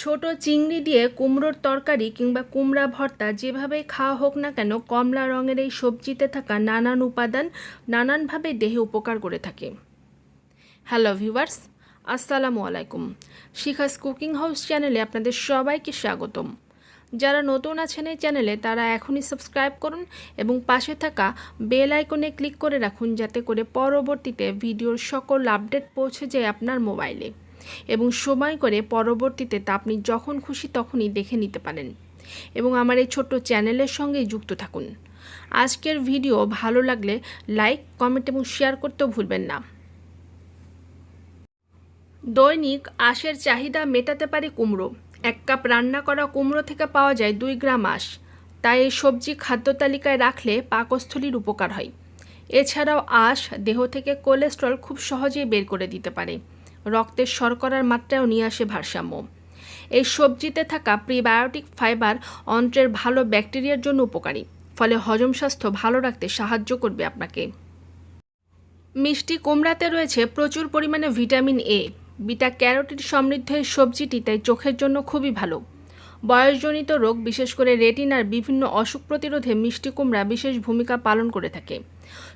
ছোট চিংড়ি দিয়ে কুমড়োর তরকারি কিংবা কুমড়া ভর্তা যেভাবেই খাওয়া হোক না কেন, কমলা রঙের এই সবজিতে থাকা নানান উপাদান নানানভাবে দেহে উপকার করে থাকে। হ্যালো ভিউয়ার্স, আসসালামু আলাইকুম। শিখাস কুকিং হাউস চ্যানেলে আপনাদের সবাইকে স্বাগতম। যারা নতুন আছেন এই চ্যানেলে, তারা এখনই সাবস্ক্রাইব করুন এবং পাশে থাকা বেল আইকনে ক্লিক করে রাখুন, যাতে করে পরবর্তীতে ভিডিওর সকল আপডেট পৌঁছে যায় আপনার মোবাইলে। এবং সময় করে পরবর্তীতে তা আপনি যখন খুশি তখনই দেখে নিতে পারেন। এবং আমার এই ছোট্ট চ্যানেলের সঙ্গেই যুক্ত থাকুন। আজকের ভিডিও ভালো লাগলে লাইক, কমেন্ট এবং শেয়ার করতেও ভুলবেন না। দৈনিক আঁশের চাহিদা মেটাতে পারে কুমড়ো। এক কাপ রান্না করা কুমড়ো থেকে পাওয়া যায় দুই গ্রাম আঁশ। তাই এই সবজি খাদ্য তালিকায় রাখলে পাকস্থলীর উপকার হয়। এছাড়াও আঁশ দেহ থেকে কোলেস্ট্রল খুব সহজেই বের করে দিতে পারে। রক্তের শর্করার মাত্রাও নিয়ে আসে ভারসাম্য। এই সবজিতে থাকা প্রিবায়োটিক ফাইবার অন্ত্রের ভালো ব্যাকটেরিয়ার জন্য উপকারী, ফলে হজম স্বাস্থ্য ভালো রাখতে সাহায্য করবে আপনাকে। মিষ্টি কুমড়াতে রয়েছে প্রচুর পরিমাণে ভিটামিন এ বিটা ক্যারোটিন সমৃদ্ধ এই সবজিটি তাই চোখের জন্য খুবই ভালো। বয়সজনিত রোগ, বিশেষ করে রেটিনার বিভিন্ন অসুখ প্রতিরোধে মিষ্টি কুমড়া বিশেষ ভূমিকা পালন করে থাকে।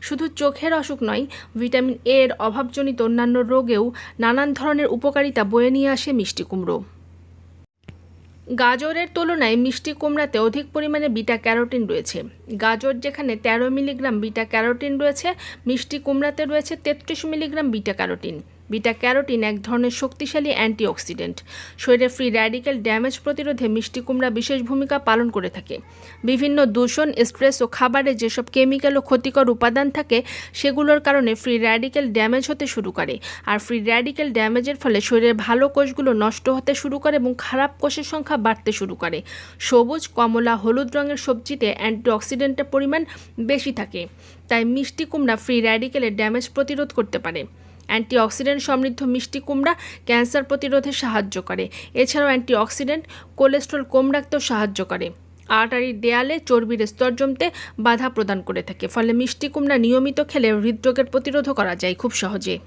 শুধু চোখের অসুখ নয়, ভিটামিন এ এর অভাবজনিত অন্যান্য রোগেও নানান ধরনের উপকারিতা বয়ে নিয়ে আসে মিষ্টি কুমড়ো। গাজরের তুলনায় মিষ্টি কুমড়াতে অধিক পরিমাণে বিটা ক্যারোটিন রয়েছে। গাজর যেখানে তেরো মিলিগ্রাম বিটা ক্যারোটিন রয়েছে, মিষ্টি কুমড়াতে রয়েছে তেত্রিশ milligram beta carotene. Beta carotene এক ধরনের শক্তিশালী অ্যান্টিঅক্সিডেন্ট। শরীরে ফ্রি র্যাডিক্যাল ড্যামেজ প্রতিরোধে মিষ্টি কুমড়া বিশেষ ভূমিকা পালন করে থাকে। বিভিন্ন দূষণ, স্ট্রেস ও খাবারে যেসব কেমিক্যাল ও ক্ষতিকর উপাদান থাকে, সেগুলোর কারণে ফ্রি র্যাডিক্যাল ড্যামেজ হতে শুরু করে। আর ফ্রি র্যাডিক্যাল ড্যামেজের ফলে শরীরের ভালো কোষগুলো নষ্ট হতে শুরু করে এবং খারাপ কোষের সংখ্যা বাড়তে শুরু করে। সবুজ, কমলা, হলুদ রঙের সবজিতে অ্যান্টিঅক্সিডেন্টের পরিমাণ বেশি থাকে, তাই মিষ্টি কুমড়া ফ্রি র্যাডিক্যালের ড্যামেজ প্রতিরোধ করতে পারে। অ্যান্টিঅক্সিডেন্ট সমৃদ্ধ মিষ্টি কুমড়া ক্যান্সার প্রতিরোধে সাহায্য করে। এছাড়াও অ্যান্টিঅক্সিডেন্ট কোলেস্ট্রল কম রাখতেও সাহায্য করে। আর্টারির দেয়ালে চর্বির স্তর জমতে বাধা প্রদান করে থাকে। ফলে মিষ্টি কুমড়া নিয়মিত খেলে হৃদরোগের প্রতিরোধ করা যায় খুব সহজে।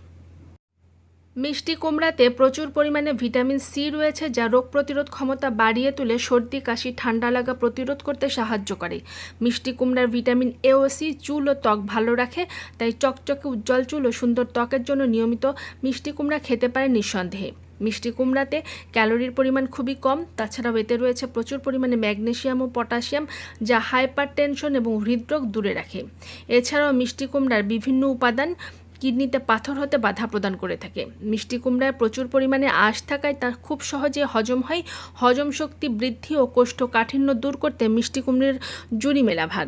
মিষ্টি কুমড়াতে প্রচুর পরিমাণে ভিটামিন সি রয়েছে যা রোগ প্রতিরোধ ক্ষমতা বাড়িয়ে তুলে সর্দি, কাশি, ঠান্ডা লাগা প্রতিরোধ করতে সাহায্য করে। মিষ্টি কুমড়ার ভিটামিন এ ও সি, চুল ও ত্বক ভালো রাখে, তাই চকচকে উজ্জ্বল চুল ও সুন্দর ত্বকের জন্য নিয়মিত মিষ্টি কুমড়া খেতে পারে নিঃসন্দেহে। মিষ্টি কুমড়াতে ক্যালোরির পরিমাণ খুবই কম, তাছাড়াও এতে রয়েছে প্রচুর পরিমাণে ম্যাগনেশিয়াম ও পটাশিয়াম যা হাইপার টেনশন এবং হৃদরোগ দূরে রাখে। এছাড়াও মিষ্টি কুমড়ার বিভিন্ন উপাদান কিডনিতে পাথর হতে বাধা প্রদান করে থাকে। মিষ্টি কুমড়ায় প্রচুর পরিমাণে আঁশ থাকায় তা খুব সহজে হজম হয়। হজম শক্তি বৃদ্ধি ও কোষ্ঠকাঠিন্য দূর করতে মিষ্টি কুমড়ের জুড়ি মেলা ভার।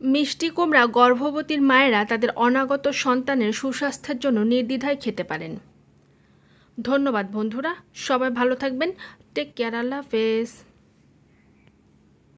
মিষ্টি কুমড়া গর্ভবতীর মায়েরা তাদের অনাগত সন্তানের সুস্বাস্থ্যের জন্য নির্দ্বিধায় খেতে পারেন। ধন্যবাদ বন্ধুরা, সবাই ভালো থাকবেন। টেক কেয়ার আল্লাহ হাফেজ।